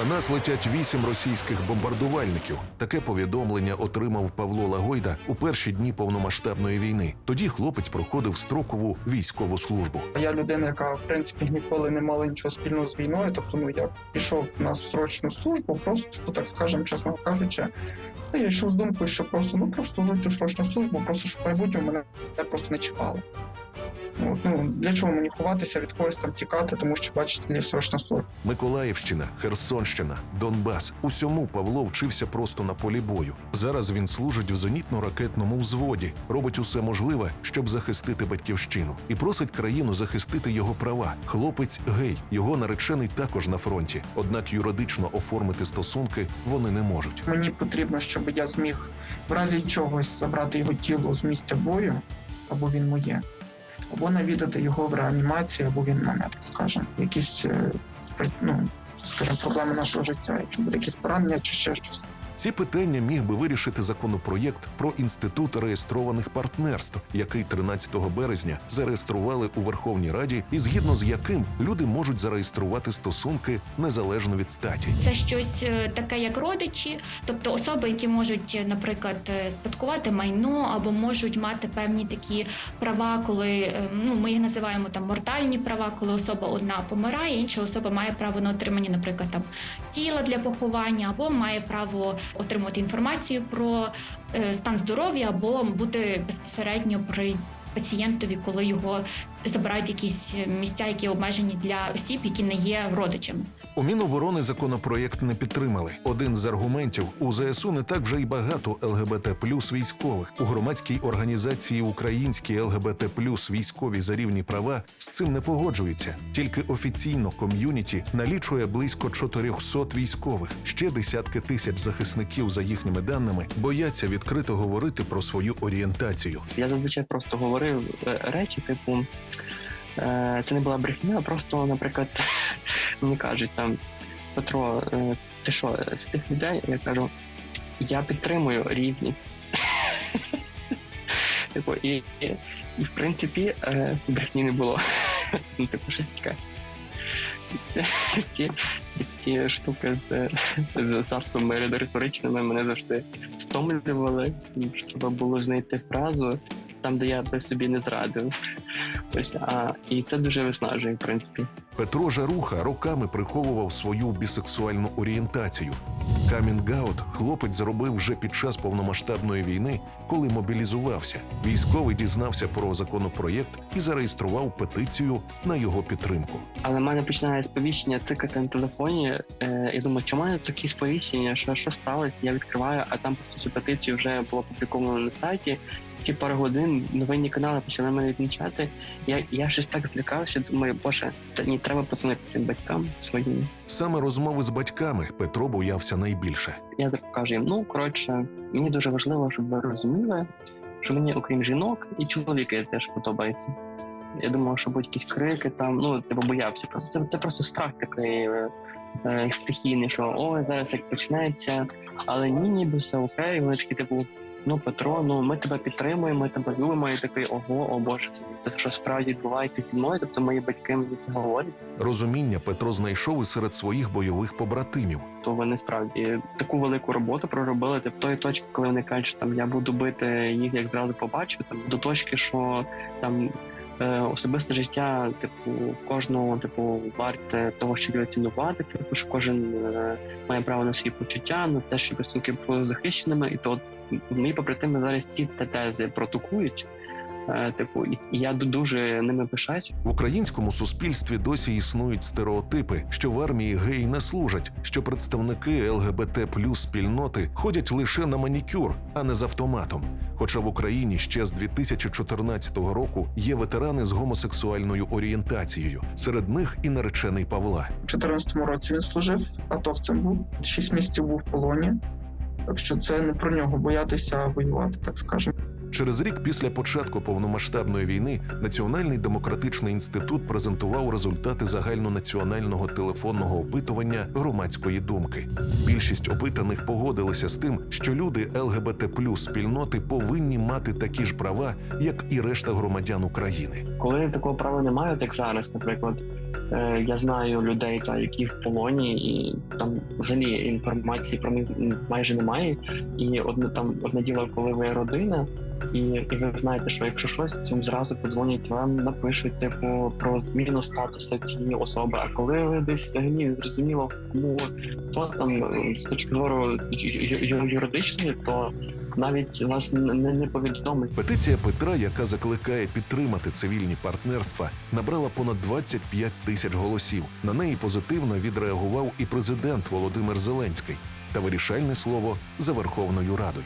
На нас летять вісім російських бомбардувальників. Таке повідомлення отримав Павло Лагойда у перші дні повномасштабної війни. Тоді хлопець проходив строкову військову службу. Я людина, яка в принципі ніколи не мала нічого спільного з війною. Тобто, ну я пішов на срочну службу, просто ну, так скажемо, чесно кажучи. Я йшов з думкою, що просто ну просто цю срочну службу, просто щоб майбутнє мене просто не чекало. Ну для чого мені ховатися від когось там тікати, тому що бачите, є срочна служба. Миколаївщина, Херсонщина, Донбас. Усьому Павло вчився просто на полі бою. Зараз він служить в зенітно-ракетному взводі, робить усе можливе, щоб захистити батьківщину, і просить країну захистити його права. Хлопець гей, його наречений також на фронті. Однак юридично оформити стосунки вони не можуть. Мені потрібно, щоб я зміг в разі чогось забрати його тіло з місця бою, або він моє, або навідати його в реанімації, або він мене, так скажемо. Якісь е, ну, скажімо, проблеми нашого життя, якщо буде якісь поранення чи ще щось. Ці питання міг би вирішити законопроєкт про інститут реєстрованих партнерств, який 13 березня зареєстрували у Верховній Раді, і згідно з яким люди можуть зареєструвати стосунки незалежно від статі. Це щось е, таке, як родичі, тобто особи, які можуть, е, наприклад, е, спадкувати майно або можуть мати певні такі права, коли ну ми їх називаємо там мортальні права, коли особа одна помирає, інша особа має право на отримання, наприклад, там тіла для поховання, або має право отримати інформацію про е, стан здоров'я, або бути безпосередньо при пацієнтові, коли його забирають якісь місця, які обмежені для осіб, які не є родичами. У Міноборони законопроєкт не підтримали. Один з аргументів у ЗСУ не так вже й багато ЛГБТ плюс військових. У громадській організації Українські ЛГБТ плюс військові за рівні права з цим не погоджуються. Тільки офіційно ком'юніті налічує близько 400 військових. Ще десятки тисяч захисників, за їхніми даними, бояться відкрито говорити про свою орієнтацію. Я зазвичай просто говорив е, речі, типу, е, це не була брехня, а просто, наприклад, мені кажуть там, Петро, е, ти що, з цих людей? Я кажу, я підтримую рівність. Типу, і, і, і в принципі е, брехні не було. Ну, типу, щось таке. Ці всі штуки з, з засобами риторичними мене завжди стомлювали, щоб було знайти фразу там, де я би собі не зрадив. Ось, а, і це дуже виснажує, в принципі. Петро Жаруха роками приховував свою бісексуальну орієнтацію. Камінгаут хлопець зробив вже під час повномасштабної війни, коли мобілізувався. Військовий дізнався про законопроєкт і зареєстрував петицію на його підтримку. Але в мене починає сповіщення цикати на телефоні. Е, я думаю, чому мене такі сповіщення? Що, що сталося? Я відкриваю, а там просто цю петицію вже було опубліковано на сайті. Ці пару годин новинні канали почали мене відмічати. Я, я щось так злякався. Думаю, боже, та ні, треба позвонити цим батькам своїм. Саме розмови з батьками Петро боявся найбільше. Я так кажу їм, ну коротше, мені дуже важливо, щоб ви розуміли, що мені, окрім жінок, і чоловіки теж подобається. Я думав, що будуть якісь крики там, ну типу боявся. Просто це, це просто страх такий е, е, стихійний, що ой, зараз як почнеться, але ні, ніби все окей. Вони такі, типу, ну Петро, ну ми тебе підтримуємо, ми тебе любимо. І такий ого, о Боже, це що справді відбувається зі мною. Тобто мої батьки мені це говорять. Розуміння Петро знайшов і серед своїх бойових побратимів. то вони справді таку велику роботу проробили в тої точки, коли вони кажуть, що там я буду бити їх, як зразу побачу, там до точки, що там. е, Особисте життя, типу, кожного типу варте того, щоб його цінувати. Типу, що кожен е, має право на свої почуття, на те, щоб стосунки були захищеними, і то мої побратими зараз ці те- тези протокують. Е, Типу, і і я дуже ними пишаюсь. В українському суспільстві досі існують стереотипи, що в армії геї не служать, що представники ЛГБТ плюс спільноти ходять лише на манікюр, а не з автоматом. Хоча в Україні ще з 2014 року є ветерани з гомосексуальною орієнтацією. Серед них і наречений Павла. У 2014 році він служив, атовцем був, 6 місяців був в полоні. Так що це не про нього боятися воювати, так скажемо. Через рік після початку повномасштабної війни Національний демократичний інститут презентував результати загальнонаціонального телефонного опитування громадської думки. Більшість опитаних погодилися з тим, що люди ЛГБТ спільноти повинні мати такі ж права, як і решта громадян України. Коли такого права немає, от як зараз, наприклад, е, я знаю людей, та, які в полоні, і там взагалі інформації про них майже немає. І одне там одне діло, коли ви родина, і, і ви знаєте, що якщо щось, їм зразу подзвонять вам, напишуть типу про зміну статусу цієї особи. А коли ви десь взагалі зрозуміло, кому хто там з точки зору юридичної, то навіть вас не, не повідомить. Петиція Петра, яка закликає підтримати цивільні партнерства, набрала понад 25 тисяч голосів. На неї позитивно відреагував і президент Володимир Зеленський та вирішальне слово за Верховною Радою.